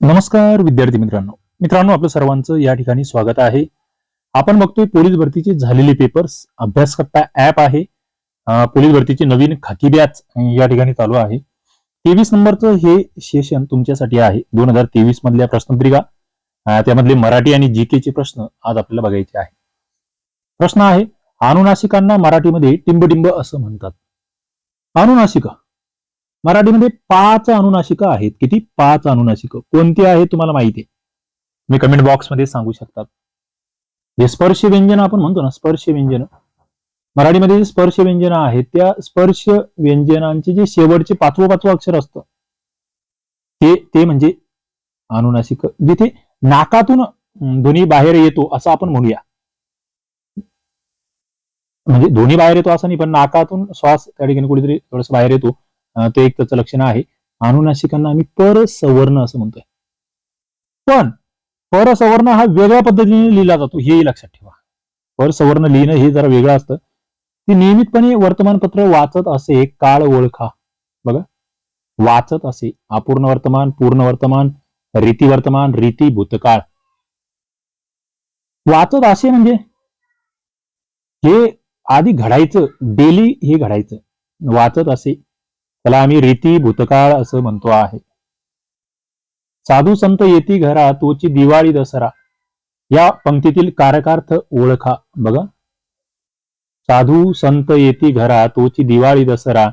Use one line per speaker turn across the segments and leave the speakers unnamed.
नमस्कार विद्यार्थी मित्रांनो. मित्रांनो आपलं सर्वांचं या ठिकाणी स्वागत आहे. आपण बघतोय पोलीस भरतीचे झालेले पेपर्स अभ्यासकर्ता ऍप आहे. पोलीस भरतीची नवीन खाकी बॅच या ठिकाणी चालू आहे. तेवीस नंबरचं हे सेशन तुमच्यासाठी आहे. दोन हजार तेवीस मधल्या प्रश्नपत्रिका. त्यामधले मराठी आणि जीके चे प्रश्न आज आपल्याला बघायचे आहे. प्रश्न आहे अनुनासिकांना मराठीमध्ये टिंबटिंब असं म्हणतात. अनुनासिका. मराठीमध्ये पाच अनुनासिका आहेत. किती? पाच अनुनाशिक. कोणती आहेत तुम्हाला माहिती आहे? मी कमेंट बॉक्समध्ये सांगू शकतात हे स्पर्श व्यंजन आपण म्हणतो ना स्पर्श व्यंजन. मराठीमध्ये जे स्पर्श व्यंजन आहेत त्या स्पर्श व्यंजनांचे जे शेवटचे पाचवं पाचवं अक्षर असतं ते ते म्हणजे अनुनाशिक. जिथे नाकातून ध्वनी बाहेर येतो असं आपण म्हणूया. म्हणजे ध्वनी बाहेर येतो असं नाही पण नाकातून श्वास त्या ठिकाणी कुठेतरी थोडस बाहेर येतो. ते एक त्याचं लक्षण आहे. अनुनाशिकांना आम्ही परसवर्ण असं म्हणतोय. पण परसवर्ण हा वेगळ्या पद्धतीने लिहिला जातो हेही लक्षात ठेवा. परसवर्ण लिहिणं हे जरा वेगळं असतं. ती नियमितपणे वर्तमानपत्र वाचत असे काळ ओळखा. बघा. वाचत असे अपूर्ण वर्तमान पूर्ण वर्तमान रीती वर्तमान रीती भूतकाळ. वाचत असे म्हणजे हे आधी घडायचं डेली हे घडायचं. वाचत असे त्याला आम्ही रीती भूतकाळ असं म्हणतो आहे. साधू संत येती घरा तोची दिवाळी दसरा. या पंक्तीतील कारकार्थ ओळखा. बघा. साधू संत येती घरा तोची दिवाळी दसरा.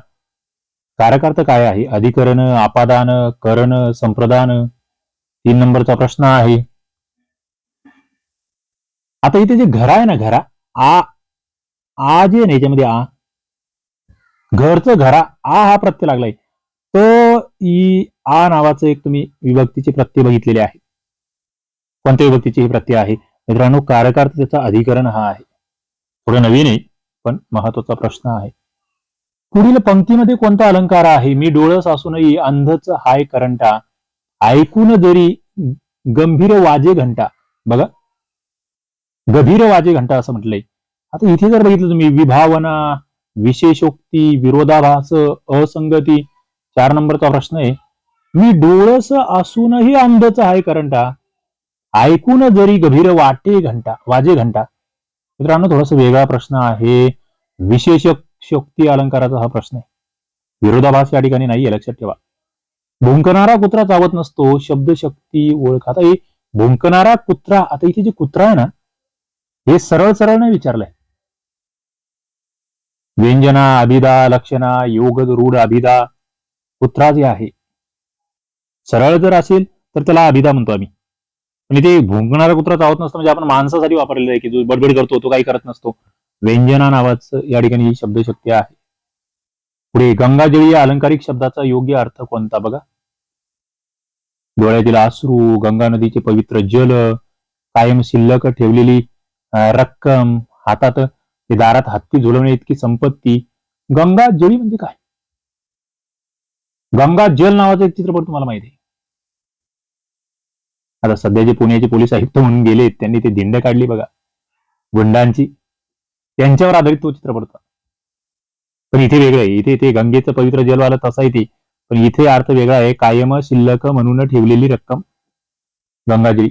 कारकार्थ काय आहे? अधिकरण आपादान करण संप्रदान. तीन नंबरचा प्रश्न आहे. आता इथे जे घरा आहे ना घरा आ आ जे आहे ना याच्यामध्ये आ घरचं घरा आ हा प्रत्यय लागलाय. त ई आ नावाचं एक तुम्ही विभक्तीचे प्रत्यय बघितलेले आहे. कोणत्या विभक्तीचे हे प्रत्यय आहे? मित्रांनो कारकार्थ त्याचा अधिकरण हा आहे. थोडं नवीन आहे पण महत्त्वाचा प्रश्न आहे. पुढील पंक्तीमध्ये कोणता अलंकार आहे? मी डोळस असूनही अंधच हाय करंटा ऐकून जरी गंभीर वाजे घंटा बघा. गभीर वाजे घंटा असं म्हटलंय. आता इथे जर बघितलं तुम्ही विभावना विशेषोक्ती विरोधाभास असंगती चार नंबरचा प्रश्न आहे. मी डोळस असूनही अंधच आहे करंटा. ऐकून जरी गभीर वाटे घंटा वाजे घंटा. मित्रांनो थोडासा वेगळा प्रश्न आहे. विशेष शक्ती अलंकाराचा हा प्रश्न आहे. विरोधाभास या ठिकाणी नाहीये लक्षात ठेवा. भुंकणारा कुत्रा चावत नसतो शब्द शक्ती ओळख आता हे भुंकणारा कुत्रा आता इथे जे कुत्रा आहे ना हे सरळ सरळ नाही विचारलंय. व्यंजना अभिदा लक्षणा योग रूढ अभिदा कुत्रा जे आहे. सरळ जर असेल तर त्याला अभिदा म्हणतो आम्ही. पण इथे भुंकणारा कुत्रा चावत नसतो म्हणजे आपण माणसासाठी वापरलेला आहे की जो बडबड करतो तो काही करत नसतो. व्यंजना नावाचं या ठिकाणी शब्दशक्ती आहे. पुढे गंगाजळी या अलंकारिक शब्दाचा योग्य अर्थ कोणता बघा? डोळ्यातील अश्रू गंगा नदीचे पवित्र जल कायम शिल्लक ठेवलेली रक्कम हातात ते दारात हत्ती झुलवणे इतकी संपत्ती. गंगा जळी म्हणजे काय? गंगा जल नावाचा एक चित्रपट तुम्हाला माहिती आहे. आता सध्या जे पुण्याचे पोलीस आयुक्त म्हणून गेले त्यांनी ते दिंड काढली बघा. गुंडांची. त्यांच्यावर आधारित तो चित्रपट होता. पण इथे वेगळं आहे. इथे ते गंगेचं पवित्र जल आलं तसा इथे पण इथे अर्थ वेगळा आहे. कायम शिल्लक म्हणून ठेवलेली रक्कम. गंगाजळी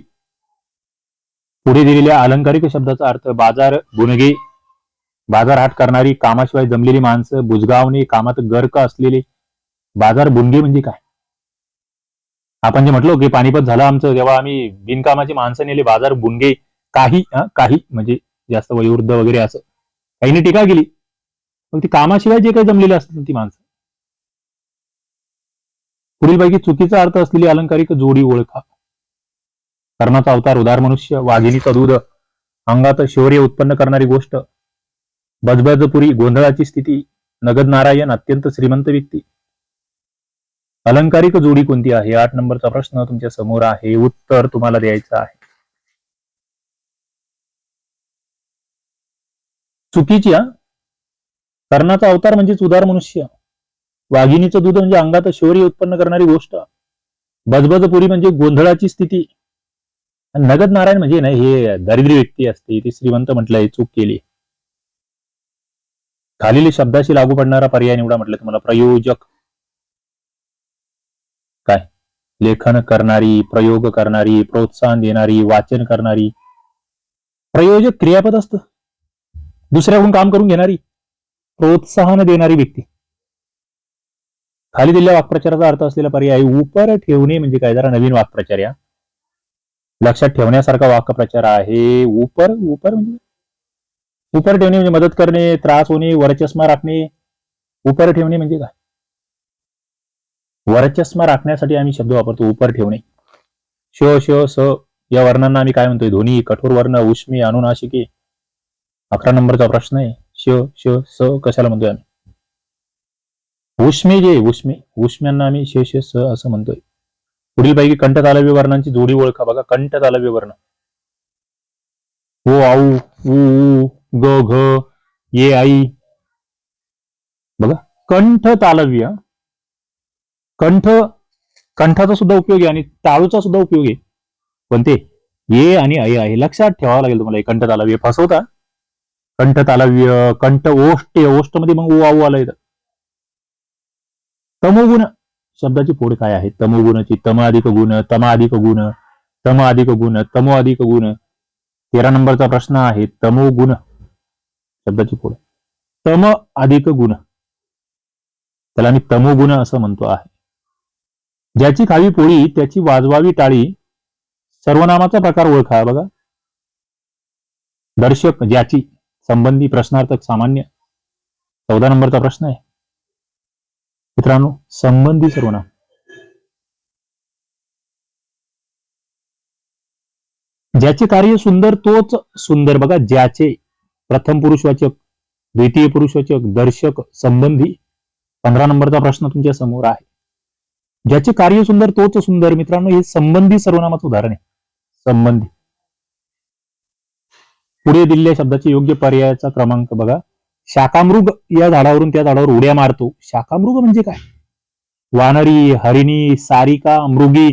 पुढे दिलेल्या अलंकारिक शब्दाचा अर्थ बाजार गुणगे बाजारहाट करणारी कामाशिवाय जमलेली माणसं बुजगावने कामात गर्क असलेले बाजार बुनगे म्हणजे काय? आपण जे म्हटलो की पानिपत झालं आमचं तेव्हा आम्ही बिनकामाची माणसं नेले बाजार बुंगे काही काही म्हणजे जास्त वयोवृद्ध वगैरे असं काहीने टीका केली. मग ती कामाशिवाय जे काही जमलेले असतात ती माणसं. पुढील पैकी चुकीचा अर्थ असलेली अलंकारिक जोडी ओळखा. कर्णाचा अवतार उदार मनुष्य वाघिणीचा दूध अंगात शौर्य उत्पन्न करणारी गोष्ट बजबजपुरी गोंधळाची स्थिती नगद नारायण अत्यंत श्रीमंत व्यक्ती. अलंकारिक जोडी कोणती आहे? आठ नंबरचा प्रश्न तुमच्यासमोर आहे. उत्तर तुम्हाला द्यायचं आहे. चुकीची हा? कर्णाचा अवतार म्हणजेच उदार मनुष्य. वाघिणीचं दूध म्हणजे अंगात शौर्य उत्पन्न करणारी गोष्ट. बजबजपुरी म्हणजे गोंधळाची स्थिती. नगद नारायण म्हणजे ना हे दारिद्र्य व्यक्ती असते ती श्रीमंत म्हटलंय चूक केली. खालील शब्दाशी लागू पडणारा पर्याय निवडा म्हटलं तुम्हाला प्रयोजक काय? लेखन करणारी प्रयोग करणारी प्रोत्साहन देणारी वाचन करणारी. प्रयोजक क्रियापद असतं. दुसऱ्याकडून काम करून घेणारी प्रोत्साहन देणारी व्यक्ती. खाली दिलेल्या वाक्प्रचाराचा अर्थ असलेला पर्याय उपर ठेवणे म्हणजे काय? जरा नवीन वाक्प्रचार या. लक्षात ठेवण्यासारखा वाक्प्रचार आहे. उपर उपर म्हणजे उपर ठेवणे म्हणजे मदत करणे त्रास होणे वरचष्मा राखणे. उपर ठेवणे म्हणजे काय? वरचष्मा राखण्यासाठी आम्ही शब्द वापरतो उपर ठेवणे शो शो स या वर्णांना आम्ही काय म्हणतोय? ध्वनी कठोर वर्ण उष्मी अनुनाशिके अकरा नंबरचा प्रश्न आहे. श श स कशाला म्हणतोय आम्ही? उष्मी जे उष्मी. उष्म्यांना आम्ही श श स असं म्हणतोय. पुढील पैकी कंठ तालव्य वर्णांची जोडी ओळखा बघा. कंठ तालव्य वर्ण. ओ आऊ उ ऊ, ग घ ये आई. बघा कंठ तालव्य. कंठ कंठाचा सुद्धा उपयोग आहे आणि ताळूचा सुद्धा उपयोग आहे. पण ते ये आणि आई आहे लक्षात ठेवावं लागेल तुम्हाला हे कंठ तालव्य. फसवता. कंठ तालव्य कंठ ओष्ट ओष्टमध्ये मग ओ आऊ आलं येतं. तमोगुण शब्दाची फोड काय आहे? तमोगुणाची तम अधिक गुण तम अधिक गुण तम अधिक गुण तमो अधिक गुण. तेरा नंबरचा प्रश्न आहे तमोगुण. शब्दाची फोड तम अधिक गुण. त्याला मी तमोगुण असं म्हणतो आहे. ज्याची खावी पोळी त्याची वाजवावी टाळी सर्वनामाचा प्रकार ओळखा बघा. दर्शक ज्याची संबंधी प्रश्नार्थक सामान्य. चौदा नंबरचा प्रश्न आहे. मित्रांनो संबंधी सर्वनाम. ज्याचे कार्य सुंदर तोच सुंदर बघा ज्याचे प्रथम पुरुषवाचक द्वितीय पुरुषवाचक दर्शक संबंधी पंधरा नंबरचा प्रश्न तुमच्यासमोर आहे. ज्याचे कार्य सुंदर तोच सुंदर. मित्रांनो हे संबंधी सर्वनामाचं उदाहरण आहे. संबंधी. पुढे दिलेल्या शब्दाचे योग्य पर्यायाचा क्रमांक बघा. शाकामृग या झाडावरून त्या झाडावर उड्या मारतो. शाकामृग म्हणजे काय? वानरी हरिणी सारिका मृगी.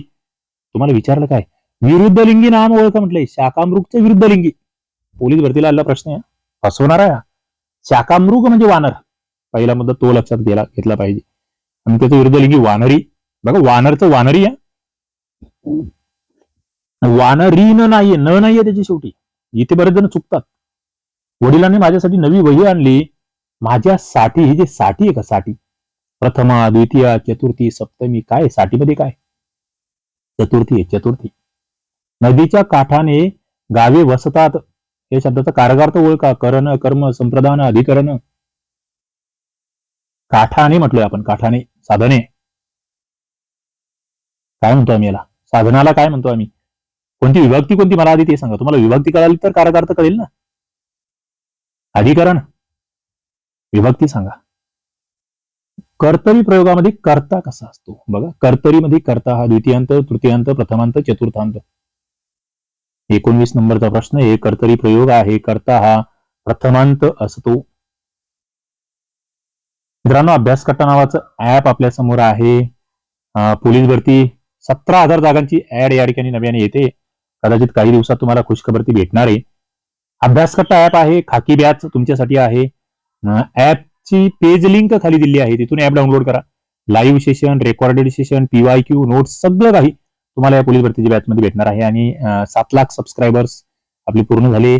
तुम्हाला विचारलं काय? विरुद्ध लिंगी नाम ओळखा म्हटलंय. शाकामृगचं विरुद्ध लिंगी पोलीस भरतीला आला प्रश्न आहे. फसवणारा शाकामृग म्हणजे वानर. पहिला मुद्दा तो लक्षात गेला घेतला पाहिजे. आणि त्याचं विरुद्ध लिंगी वानरी. बघा वानरचं वानरी आहे. वानरी न नाहीये न नाहीये त्याची शेवटी. इथे बरेच जण चुकतात. वडिलांनी माझ्यासाठी नवी वही आणली. माझ्यासाठी ही जे साठी आहे का साठी? प्रथमा द्वितीय चतुर्थी सप्तमी काय? साठीमध्ये काय? चतुर्थी आहे चतुर्थी. नदीच्या काठाने गावे वसतात. या शब्दाचा कारगार्थ ओळखा करण कर्म संप्रदान अधिकरण. काठाने म्हटलोय आपण काठाने साधने. काय म्हणतो आम्ही याला? साधनाला काय म्हणतो आम्ही? कोणती विभक्ती कोणती मला आधी ते सांगा. तुम्हाला विभक्ती कळाली तर कारकार्थ कळेल ना. अधिकरण. विभक्ती सांगा. कर्तरी प्रयोगामध्ये कर्ता कसा असतो? बघा कर्तरीमध्ये कर्ता हा द्वितीयांत तृतीयांत प्रथमांत चतुर्थांत. एकोणवीस नंबरचा प्रश्न आहे. कर्तरी प्रयोग आहे. कर्ता हा प्रथमांत असतो. मित्रांनो अभ्यास कट्टा नावाचं ऍप आपल्यासमोर आहे. पोलीस भरती. सतरा हजार जागांची ऍड या ठिकाणी नव्याने येते. कदाचित काही दिवसात तुम्हाला खुशखबरती भेटणार आहे. अभ्यास कट्टा ऍप आहे. खाकी बॅच तुमच्यासाठी आहे. ऍपची पेज लिंक खाली दिली आहे. तिथून ऍप डाउनलोड करा. Live session recorded session P Y Q notes सगळं काही. तुम्हाला या पोलीस भरतीच्या बॅचमध्ये भेटणार आहे आणि सात लाख सबस्क्रायबर्स आपली पूर्ण झाले.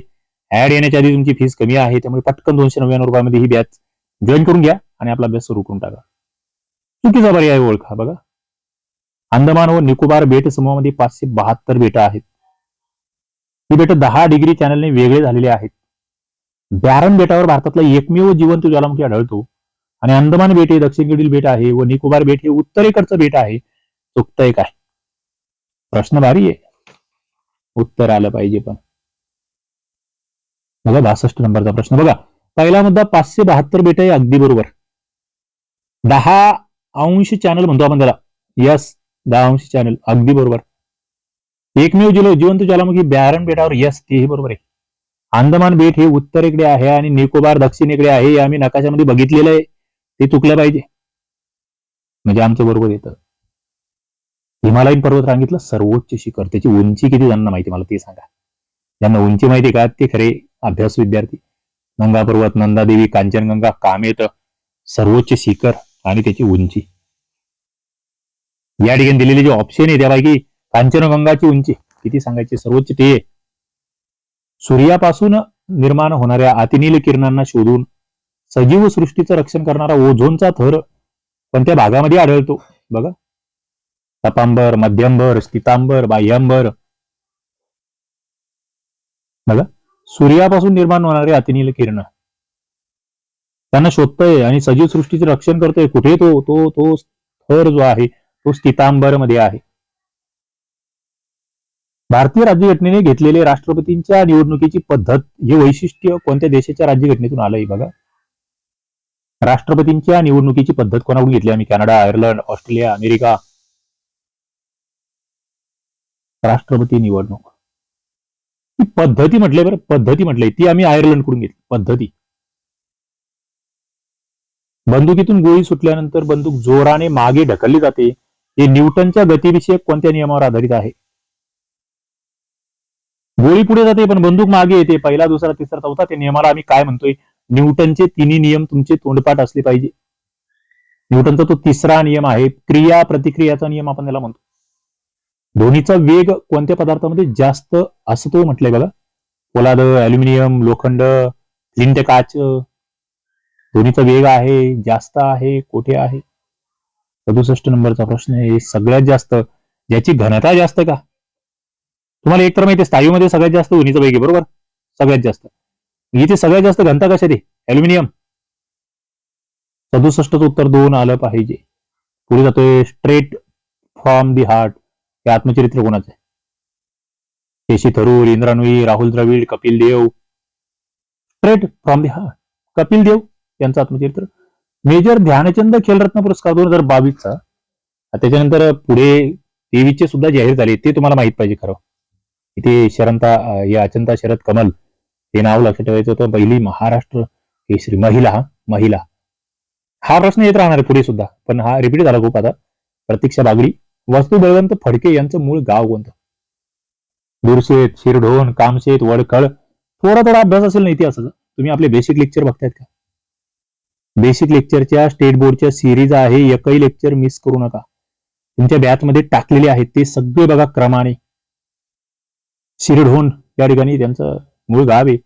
ऍड येण्याच्या आधी तुमची फीस कमी आहे त्यामुळे पटकन दोनशे नव्याण्णव रुपयामध्ये ही बॅच जॉईन करून घ्या आणि आपला अभ्यास सुरू करून टाका. चुकीचा पर्याय ओळखा बघा. अंदमान व निकोबार बेट समूहामध्ये पाचशे बहात्तर बेट आहेत. ही बेट दहा डिग्री चॅनलने वेगळे झालेले आहेत. बॅरन बेटावर भारतातला एकमेव जिवंत ज्वालामुखी आढळतो. आणि अंदमान बेट हे दक्षिणेकडील बेट आहे व निकोबार बेट हे उत्तरेकडचं बेट आहे. चुकतंय काय प्रश्न भारी आहे. उत्तर आलं पाहिजे पण. बघा बासष्ट नंबरचा प्रश्न. बघा पहिला मुद्दा पाचशे बहात्तर बेट आहे अगदी बरोबर. दहा अंश चॅनल म्हणतो आपण त्याला. यस दहा अंश चॅनल अगदी बरोबर. एकमेव जिलो जिवंत ज्वालामुखी बॅरन बेटावर यस तेही बरोबर आहे. अंदमान बेट हे उत्तरेकडे आहे आणि निकोबार दक्षिणेकडे आहे हे आम्ही नकाशामध्ये बघितलेलं आहे. ते चुकलं पाहिजे. म्हणजे आमचं बरोबर येतं. हिमालयन पर्वत रांगेतलं सर्वोच्च शिखर. त्याची उंची किती जणांना माहिती मला ते सांगा. ज्यांना उंची माहिती का? ते खरे अभ्यास विद्यार्थी. गंगा पर्वत नंदादेवी कांचनगंगा कामेत सर्वोच्च शिखर आणि त्याची उंची. या ठिकाणी दिलेले जे ऑप्शन आहे त्यापैकी कांचनगंगाची उंची किती सांगायची? सर्वोच्च ते. आहे. सूर्यापासून निर्माण होणाऱ्या अतिनील किरणांना शोधून सजीव सृष्टीचं रक्षण करणारा ओझोनचा थर कोणत्या भागामध्ये आढळतो. बघा तपांबर मध्यंबर स्थितांबर बाह्यांबर. बघा. सूर्यापासून निर्माण होणारे अतिनील किरण. त्यांना शोधतोय आणि सजीव सृष्टीचे रक्षण करतोय. कुठे तो? तो तो थर जो आहे तो स्थितांबरमध्ये आहे. भारतीय राज्यघटनेने घेतलेले राष्ट्रपतींच्या निवडणुकीची पद्धत हे वैशिष्ट्य कोणत्या देशाच्या राज्यघटनेतून आलंय बघा? राष्ट्रपतींच्या निवडणुकीची पद्धत कोणाकडून घेतली? आम्ही कॅनडा आयर्लंड ऑस्ट्रेलिया अमेरिका. राष्ट्रपती निवडणूक. ती पद्धती म्हटले बरं पद्धती म्हटले ती आम्ही आयर्लंडकडून घेतली पद्धती. बंदुकीतून गोळी सुटल्यानंतर बंदूक जोराने मागे ढकलली जाते. हे न्यूटनच्या गतीविषयक कोणत्या नियमावर आधारित आहे? गोळी पुढे जाते पण बंदूक मागे येते. पहिला दुसरा तिसरा चौथा त्या नियमाला आम्ही काय म्हणतोय? न्यूटनचे तिन्ही नियम तुमचे तोंडपाठ असले पाहिजे. न्यूटनचा तो तिसरा नियम आहे क्रिया प्रतिक्रियाचा नियम आपण त्याला म्हणतो. ध्वनीचा वेग कोणत्या पदार्थामध्ये जास्त असतो म्हटलंय बघा. पोलाद अल्युमिनियम लोखंड लिंट काच ध्वनीचा वेग आहे जास्त आहे कोठे आहे? सदुसष्ट नंबरचा प्रश्न आहे सगळ्यात जास्त ज्याची घनता जास्त का? तुम्हाला एक तर माहिती स्थायूमध्ये सगळ्यात जास्त ध्वनीचा वेग आहे बरोबर? सगळ्यात जास्त. इथे सगळ्यात जास्त घनता कशा आहे? अल्युमिनियम सदुसष्टचं उत्तर दोन आलं पाहिजे. पुढे जातोय स्ट्रेट फ्रॉम दी हार्ट हे आत्मचरित्र कोणाचं आहे? Shashi Tharoor Indra Nooyi Rahul Dravid Kapil Dev. Straight from the heart Kapil Dev यांचं आत्मचरित्र. मेजर ध्यानचंद खेलरत्न पुरस्कार दोन हजार बावीसचा. त्याच्यानंतर पुढे तेवीसचे सुद्धा जाहीर झाले. ते तुम्हाला माहीत पाहिजे खरं. इथे शरंता या अचंता शरद कमल हे नाव लक्षात ठेवायचं होतं. पहिली महाराष्ट्र केसरी महिला हा महिला. हा प्रश्न येत राहणार आहे पुढे सुद्धा. पण हा रिपीट झाला खूप आता. प्रतीक्षा बागडी. वस्तू बळवंत फडके यांचं मूळ गाव कोणतं? बुरशेत शिरढोण कामशेत वडखळ. थोडा थोडा अभ्यास असेल ना इतिहासाचा? तुम्ही आपले बेसिक लेक्चर बघतायत का? बेसिक लेक्चरच्या स्टेट बोर्डच्या सिरीज आहे एकही लेक्चर मिस करू नका. तुमच्या बॅचमध्ये टाकलेले आहेत ते सगळे बघा क्रमाने. शिरढोण या ठिकाणी त्यांचं मूळ गाव आहे.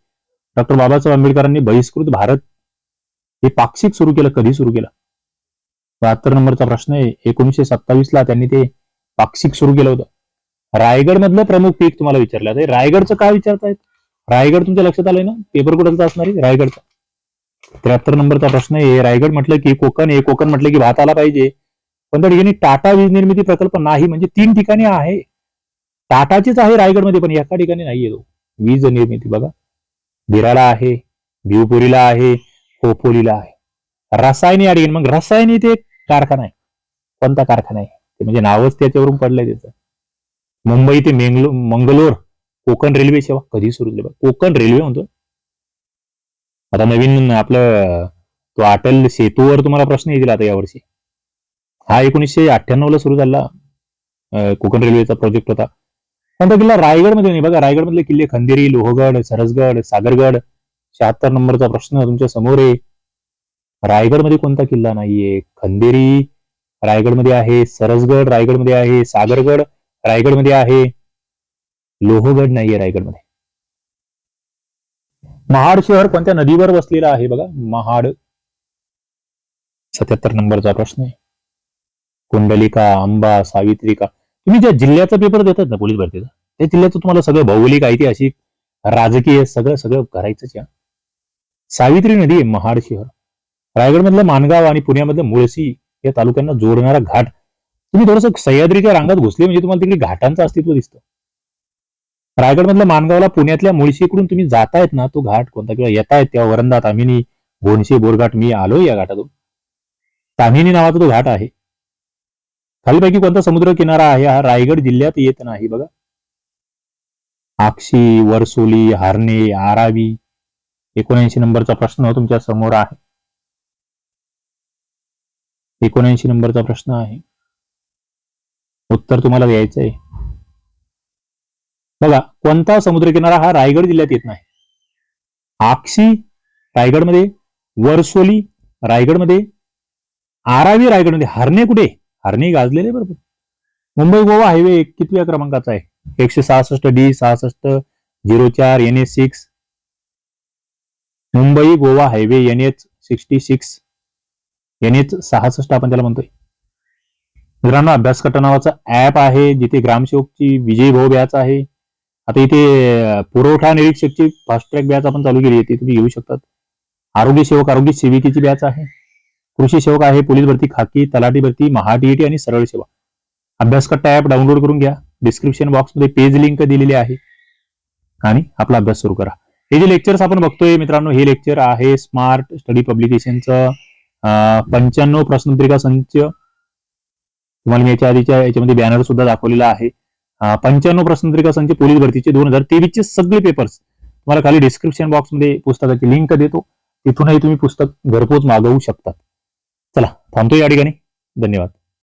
डॉक्टर बाबासाहेब आंबेडकरांनी बहिष्कृत भारत हे पाक्षिक सुरू केलं कधी सुरू केलं? बहात्तर नंबरचा प्रश्न आहे. एकोणीशे सत्तावीस ला त्यांनी ते पाक्षिक सुरू केलं होतं. रायगड मधलं प्रमुख पीक तुम्हाला विचारलं आहे. रायगडचं काय विचारतायत? रायगड तुमच्या लक्षात आलंय ना? पेपर कुठलचा असणार आहे? रायगडचा. त्र्याहत्तर नंबरचा प्रश्न आहे. रायगड म्हटलं की कोकण आहे कोकण म्हटलं की भात आला पाहिजे. पण त्या ठिकाणी टाटा वीज निर्मिती प्रकल्प नाही. म्हणजे तीन ठिकाणी आहे. टाटाचीच आहे रायगडमध्ये पण एका ठिकाणी नाहीये तो. वीज निर्मिती बघा. बिराला आहे भिवपुरीला आहे खोपोलीला आहे. रसायने अडीन मग रसायने ते कारखाना आहे. कोणता कारखाना आहे? ते म्हणजे नावच त्याच्यावरून पडलंय त्याचं. मुंबई ते मेंगलो मंगलोर कोकण रेल्वे सेवा कधी सुरू झाली कोकण रेल्वे म्हणतो. आता नवीन आपलं तो अटल सेतूवर तुम्हाला प्रश्न येतील आता यावर्षी. हा एकोणीसशे अठ्ठ्याण्णव ला सुरू झाला कोकण रेल्वेचा प्रोजेक्ट होता. कोणता किल्ला? रायगडमध्ये नाही. बघा रायगडमधले किल्ले खंदेरी लोहगड सरसगड सागरगड. शहात्तर नंबरचा प्रश्न तुमच्यासमोर आहे. रायगडमध्ये कोणता किल्ला नाहीये? खंदेरी रायगडमध्ये आहे सरसगड रायगडमध्ये आहे सागरगड रायगडमध्ये आहे लोहगड नाहीये रायगडमध्ये. महाड शहर कोणत्या नदीवर वसलेलं आहे बघा? महाड. सत्याहत्तर नंबरचा प्रश्न आहे. कुंडलिका आंबा सावित्रिका. तुम्ही ज्या जिल्ह्याचा पेपर देतात ना पोलीस भरतीचा त्या जिल्ह्याचं तुम्हाला सगळं भौगोलिक ऐतिहासिक राजकीय सगळं सगळं करायचंच या सावित्री नदी आहे महाड शहर. रायगडमधलं मानगाव आणि पुण्यामधलं मुळशी या तालुक्यांना जोडणारा घाट. तुम्ही थोडंसं सह्याद्रीच्या रांगात घुसले म्हणजे तुम्हाला तिकडे घाटांचं अस्तित्व दिसतं. रायगडमधल्या मानगावला पुण्यातल्या मुळशीकडून तुम्ही जातायत ना तो घाट कोणता किंवा येतायत तेव्हा वरंदा तामिनी घोणशे बोरघाट मी आलोय या घाटातून. तामिनी नावाचा तो घाट आहे. खालीपैकी कोणता समुद्र किनारा आहे हा रायगड जिल्ह्यात येत नाही बघा. आक्षी वरसोली हारणे आरावी एकोणऐंशी नंबरचा प्रश्न तुमच्यासमोर आहे. एकोणऐंशी नंबरचा प्रश्न आहे. उत्तर तुम्हाला द्यायचं आहे. बघा कोणता समुद्रकिनारा हा रायगड जिल्ह्यात येत नाही? आक्षी रायगडमध्ये वरसोली रायगडमध्ये आरावी रायगडमध्ये. हरणे कुठे? हरणे गाजलेले बरोबर. मुंबई गोवा हायवे कितव्या क्रमांकाचा आहे? एकशे सहासष्ट डी सहासष्ट झिरो चार N H six. Mumbai Goa highway N H sixty six. H सहासष्ट आपण त्याला म्हणतोय. मित्रांनो अभ्यास नावाचं नावाचा ऍप आहे जिथे ग्रामसेवकची विजय भाऊ बॅच आहे. आता इथे पुरवठा निरीक्षकची फास्ट ट्रॅक बॅच आपण चालू केली आहे ती तुम्ही घेऊ शकतात. आरोग्य सेवक आरोग्य सेविकेची बॅच आहे. कृषी सेवक आहे पोलीस भरती खाकी तलाठी भरती महाटीईटी आणि सरळ सेवा. अभ्यासकट्टा ऍप डाउनलोड करून घ्या. डिस्क्रिप्शन बॉक्समध्ये पेज लिंक दिलेली आहे. आणि आपला अभ्यास सुरू करा. हे जे लेक्चर्स आपण बघतोय मित्रांनो हे लेक्चर आहे स्मार्ट स्टडी पब्लिकेशनचं पंच्याण्णव प्रश्नपत्रिका संच तुम्हाला मी याच्या आधीच्या याच्यामध्ये बॅनर सुद्धा दाखवलेला आहे. पंच्याण्णव प्रश्नपत्रिका संच पोलीस भरतीचे दोन हजार तेवीसचे सगळे पेपर्स तुम्हाला खाली डिस्क्रिप्शन बॉक्समध्ये पुस्तकाची लिंक देतो. तिथूनही तुम्ही पुस्तक घरपोच मागवू शकतात. चला थांबतो या ठिकाणी. धन्यवाद.